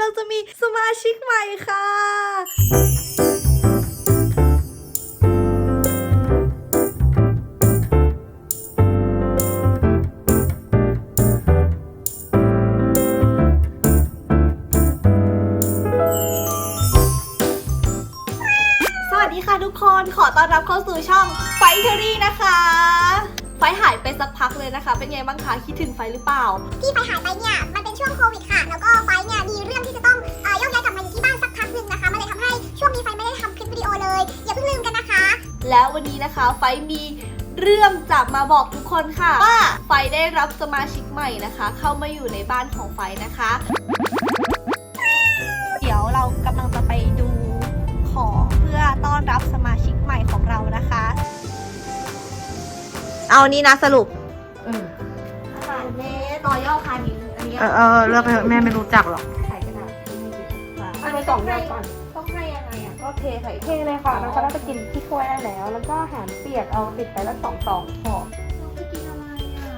ำลังจะมีสมาชิกใหม่ค่ะสวัสดีค่ะทุกคนขอต้อนรับเข้าสู่ช่องไฟเทอรี่นะคะ ไฟหายไปสักพักเลยนะคะ เป็นไงบ้างคะคิดถึงไฟหรือเปล่า ที่ไฟหายไปเนี่ยมันเป็นช่วงโควิดค่ะ แล้วก็ไฟเนี่ยมีเรื่องที่จะต้องเอ่อโยกย้ายกลับมาอยู่ที่บ้านสักพักหนึ่งนะคะมันเลยทำให้ช่วงนี้ไฟไม่ได้ทำคลิปวิดีโอเลย อย่าเพิ่งลืมกันนะคะ แล้ววันนี้นะคะไฟมีเรื่องจะมาบอกทุกคนค่ะ ว่าไฟได้รับสมาชิกใหม่นะคะ เข้ามาอยู่ในบ้านของไฟนะคะ เดี๋ยวเรากำลังจะไปดูของเพื่อต้อนรับส เอานี่นะสรุปเอออาหารเนต่อย่อคานินอันนี้เออเออเลือกไปเถอะแม่ไม่รู้จักหรอก ใส่กระดาษไม่ดีอันนี้สองอย่างก่อน ต้องให้ยังไงอะ ก็เทใส่เทเลยค่ะแล้วก็น่าจะกินที่ถ้วยได้แล้ว แล้วก็อาหารเปียกเอาติดไปแล้วสองซองพอต้องไปกินอะไรอะ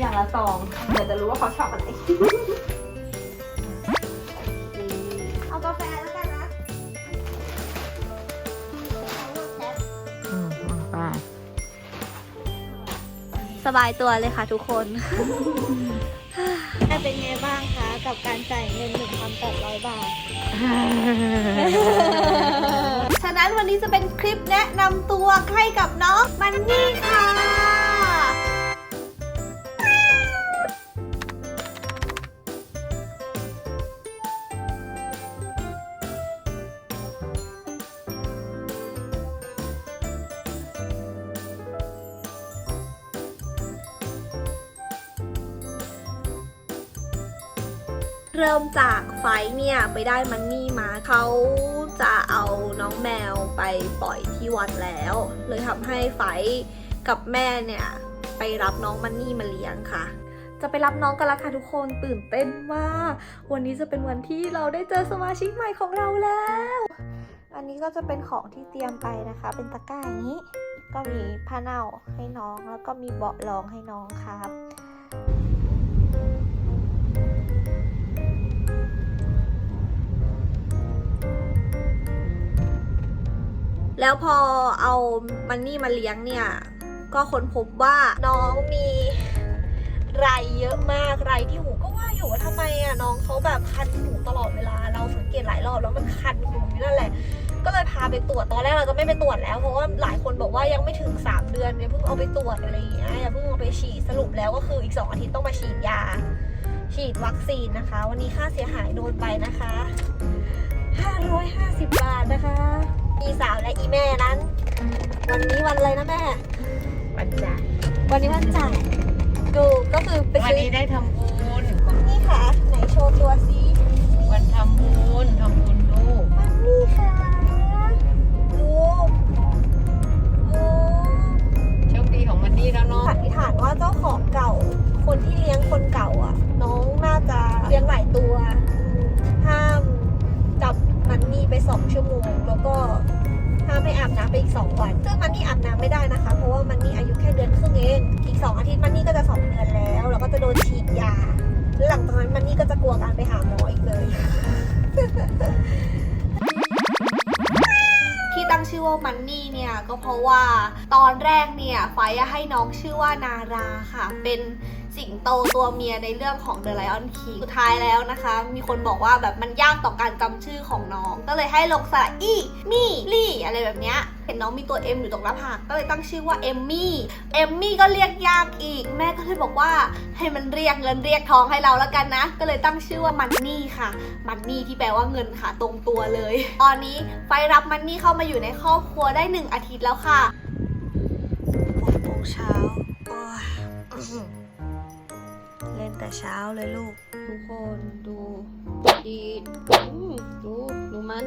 อย่างละซองเดี๋ยวจะรู้ว่าเขาชอบอะไร บายตัวเลยค่ะทุกคน เป็นไงบ้างคะกับการจ่ายเงิน1,800บาท ฉะนั้นวันนี้จะเป็นคลิปแนะนำตัวให้กับน้องมันนี่ค่ะ เริ่มจากไฟเนี่ยไปได้มันนี่มาเขาจะเอาน้องแมวไปปล่อยที่วัดแล้ว เลยทำให้ไฟกับแม่เนี่ยไปรับน้องมันนี่มาเลี้ยงค่ะ จะไปรับน้องกันแล้วค่ะทุกคนตื่นเต้นมากวันนี้จะเป็นวันที่เราได้เจอสมาชิกใหม่ของเราแล้ว อันนี้ก็จะเป็นของที่เตรียมไปนะคะ เป็นตะกร้าอย่างนี้ ก็มีผ้าเน่าให้น้องแล้วก็มีเบาะรองให้น้องครับ แล้วพอเอามันนี่มาเลี้ยงเนี่ย ก็ค้นพบว่าน้องมีไรเยอะมากไรที่หูก็ว่าอยู่ว่าทำไมอะน้องเขาแบบคันหูตลอดเวลา เราสังเกตหลายรอบแล้วมันคันหูนั่นแหละ ก็เลยพาไปตรวจตอนแรกเราจะไม่ไปตรวจแล้วเพราะว่าหลายคนบอกว่ายังไม่ถึง 3 เดือนเนี่ยเพิ่งเอาไปตรวจอะไรอย่างเงี้ยเพิ่งเอาไปฉีดสรุปแล้วก็คืออีก 2 อาทิตย์ต้องมาฉีดยา ฉีดวัคซีนนะคะ วันนี้ค่าเสียหายโดนไปนะคะ550 บาทนะคะ มีสาวและอีแม่นั้น วันนี้วันอะไรนะแม่ วันจ่ายวันนี้วันจ่ายดูก็คือไปวันซื้อนี้ได้ทำบุญมันนี่ค่ะ ไหนโชว์ตัวซิ สองชั่วโมง แล้วก็ห้ามไม่อาบน้ำไปอีกสองวัน ซึ่งมันนี่อาบน้ำไม่ได้นะคะ เพราะว่ามันนี่อายุแค่เดือนครึ่งเอง อีกสองอาทิตย์มันนี่ก็จะสอ2เดือนแล้ว แล้วก็จะโดนฉีดยา หลังจากนั้นมันนี่ก็จะกลัวการไปหาหมออีกเลย ที่ตั้งชื่อว่ามันนี่เนี่ยก็เพราะว่าตอนแรกเนี่ยไฟให้น้องชื่อว่านาราค่ะ เป็นสิงโตตัวเมียในเรื่องของ The Lion King สุดท้ายแล้วนะคะ มีคนบอกว่าแบบมันยากต่อการจำชื่อของน้อง ก็เลยให้ลงสระอีมี่ลี่อะไรแบบเนี้ย เห็นน้องมีตัว M อยู่ตรงหน้าผากก็เลยตั้งชื่อว่าเอมมี่เอมมี่ก็เรียกยากอีก แม่ก็เลยบอกว่าให้มันเรียกเงินเรียกทองให้เราแล้วกันนะ ก็เลยตั้งชื่อว่ามันนี่ค่ะ มันนี่ที่แปลว่าเงินค่ะ ตรงตัวเลย ตอนนี้ไฟรับมันนี่เข้ามาอยู่ในครอบครัวได้หนึ่งอาทิตย์แล้วค่ะหกโมงเช้าโอ้ยเล่นแต่เช้าเลยลูก ทุกคนดูดีอืมดูดูมัน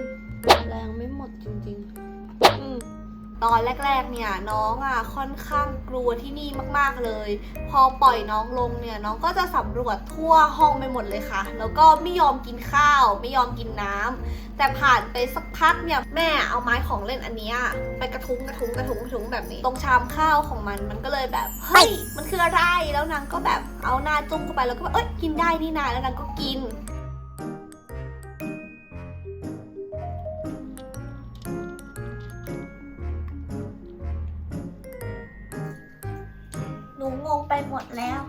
แรงไม่หมดจริงๆ อืม ตอนแรกๆ เนี่ยน้องอะค่อนข้างกลัวที่นี่มากๆเลย พอปล่อยน้องลงเนี่ยน้องก็จะสำรวจทั่วห้องไปหมดเลยค่ะ แล้วก็ไม่ยอมกินข้าว ไม่ยอมกินน้ำแต่ผ่านไปสักพักเนี่ยแม่เอาไม้ของเล่นอันนี้ไปกระทุ้งกระทุ้งกระทุ้งกระทุ้งแบบนี้ ตรงชามข้าวของมันมันก็เลยแบบเฮ้ยมันคืออะไรแล้วนางก็แบบเอาหน้าจุ่มเข้าไปแล้วก็แบบเอ้ยกินได้นี่นาแล้วนางก็กิน งงไปหมดแล้ว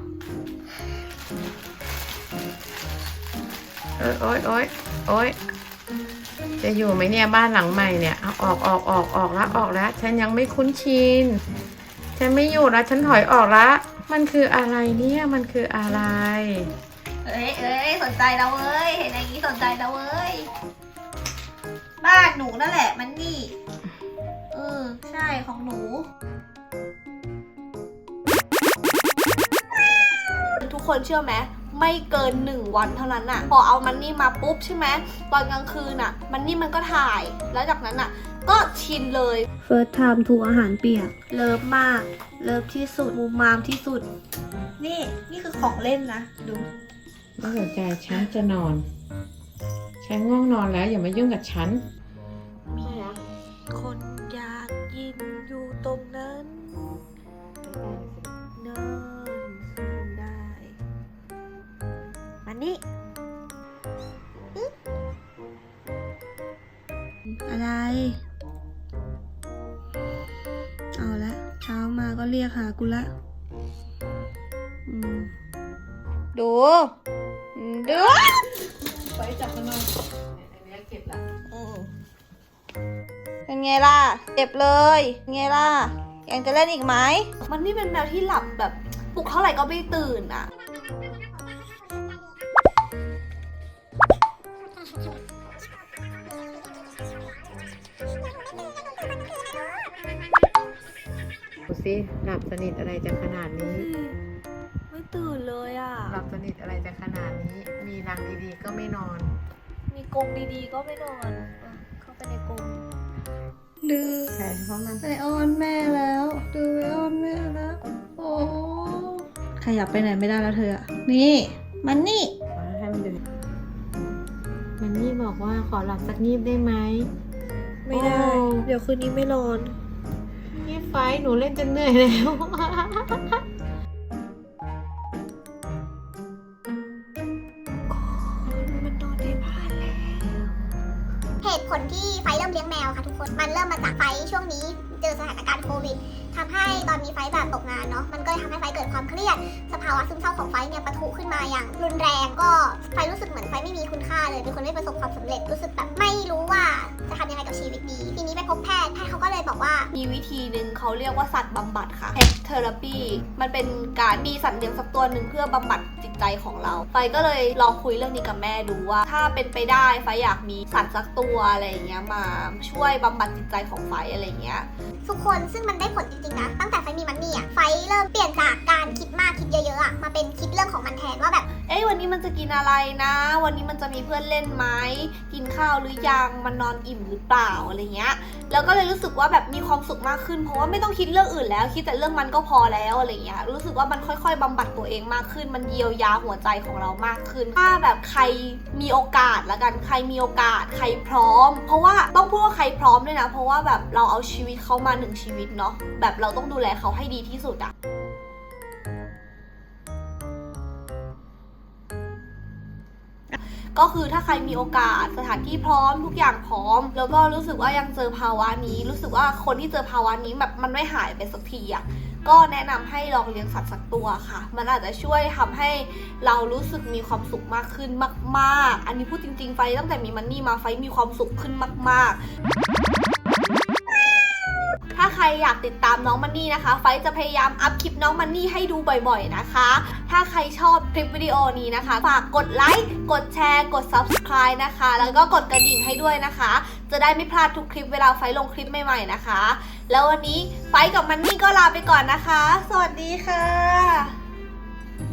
เอยโอ๊ยโอ๊ยโอ๊ยจะอยู่ไหมเนี่ยบ้านหลังใหม่เนี่ยเอาออกออกออกออกแล้วออกแล้วฉันยังไม่คุ้นชินฉันไม่อยู่แล้วฉันถอยออกละ มันคืออะไรเนี่ยมันคืออะไร เอ้ยเอ้ยสนใจแล้วเว้ยเห็นอย่างนี้สนใจแล้วเว้ยบ้านหนูนั่นแหละมันนี่เออใช่ของหนู คนเชื่อไหมไม่เกินหนึ่งวันเท่านั้นอะพอเอามันนี่มาปุ๊บใช่ไหมตอนกลางคืนอะมันนี่มันก็ถ่าย แล้วจากนั้นอะก็ชินเลย First time ถูกอาหารเปียก เลิฟมาก เลิฟที่สุดมูมามที่สุด นี่นี่คือของเล่นนะ ดูไม่สนใจฉันจะนอน ฉันง่วงนอนแล้วอย่ามายุ่งกับฉันมีคน นี่หึอะไร เอาละเช้ามาก็เรียกหากูละอืมดูอืมดูไปจับมันนอนอันนี้เก็บละอืมเป็นไงล่ะ เจ็บเลยเป็นไงล่ะ ยังจะเล่นอีกไหม มันนี่เป็นแมวที่หลับแบบ ปลุกเท่าไหร่ก็ไม่ตื่นอะ ดูสิหลับสนิทอะไรจะขนาดนี้ ไม่ตื่นเลยอะ หลับสนิทอะไรจะขนาดนี้ มีรังดีๆก็ไม่นอน มีกรงดีๆก็ไม่นอนเออเข้าไปในกรงดื้อแต่เพราะมันไปอ้อนแม่แล้วดื้อไปอ้อนแม่แล้ว โอ้ขยับไปไหนไม่ได้แล้วเธออะนี่ มันนี่ให้มันดูมันนี่ บอกว่าขอหลับสักงีบได้ไหม ไม่ได้ โอ้ เดี๋ยวคืนนี้ไม่นอน งีบไฟหนูเล่นจนเหนื่อยแล้ว มันนอนในบ้านแล้ว เหตุผลที่ไฟเริ่มเลี้ยงแมวค่ะทุกคน มันเริ่มมาจากไฟช่วงนี้เจอสถานการณ์โควิด ทำให้ตอนนี้ไฟแบบตกงานเนาะมันก็เลยทำให้ไฟเกิดความเครียด สภาวะซึมเศร้าของไฟเนี่ยปะทุขึ้นมาอย่าง รุนแรงก็ไฟรู้สึกเหมือนไฟไม่มีคุณค่าเลยเป็นคนไม่ประสบความสำเร็จรู้สึกแบบไม่รู้ว่าจะทำยังไงกับชีวิตดีทีนี้ไปพบแพทย์แพทย์เขาก็เลยบอกว่ามีวิธีหนึ่งเขาเรียกว่าสัตว์บำบัดค่ะ pet therapy มันเป็นการมีสัตว์เลี้ยงสักตัวหนึ่งเพื่อบำบัดจิตใจของเรา ไฟก็เลยลองคุยเรื่องนี้กับแม่ดูว่า ถ้าเป็นไปได้ไฟอยากมีสัตว์สักตัวอะไรอย่างเงี้ยมาช่วยบำบัดจิตใจของไฟอะไรอย่างเงี้ยทุกคนซึ่งมันได้ผลจริงๆนะ ตั้งแต่ไฟมีมันนี่อะไฟเริ่มเปลี่ยนจากการคิดมากคิดเยอะๆอะมาเป็นคิดเรื่องของมันแทนว่าแบบ เอ้ยวันนี้มันจะกินอะไรนะ วันนี้มันจะมีเพื่อนเล่นไหมกินข้าวหรือยังมันนอนอิ่มหรือเปล่าอะไรเงี้ยแล้วก็เลยรู้สึกว่าแบบมีความสุขมากขึ้น เพราะว่าไม่ต้องคิดเรื่องอื่นแล้ว คิดแต่เรื่องมันก็พอแล้วอะไรเงี้ยรู้สึกว่ามันค่อย ๆบำบัดตัวเองมากขึ้น มันเยียวยาหัวใจของเรามากขึ้น ถ้าแบบใครมีโอกาสละกันใครมีโอกาสใครพร้อม เพราะว่าต้องพูดว่าใครพร้อมด้วยนะ เพราะว่าแบบเราเอาชีวิตเขามาหนึ่งชีวิตเนาะแบบเราต้องดูแลเขาให้ดีที่สุดอะก็คือถ้าใครมีโอกาสสถานที่พร้อมทุกอย่างพร้อม แล้วก็รู้สึกว่ายังเจอภาวะนี้ รู้สึกว่าคนที่เจอภาวะนี้แบบมันไม่หายไปสักทีอะก็แนะนำให้ลองเลี้ยงสัตว์สักตัวค่ะ มันอาจจะช่วยทำให้เรารู้สึกมีความสุขมากขึ้นมาก ๆ อันนี้พูดจริง ๆ ไฟตั้งแต่มีมันนี่มาไฟมีความสุขขึ้นมาก ๆ ใครอยากติดตามน้องมันนี่นะคะ ไฟจะพยายามอัพคลิปน้องมันนี่ให้ดูบ่อยๆนะคะ ถ้าใครชอบคลิปวิดีโอนี้นะคะ ฝากกดไลค์ กดแชร์ กด subscribe นะคะ แล้วก็กดกระดิ่งให้ด้วยนะคะ จะได้ไม่พลาดทุกคลิปเวลาไฟลงคลิปใหม่ๆนะคะ แล้ววันนี้ไฟกับมันนี่ก็ลาไปก่อนนะคะ สวัสดีค่ะ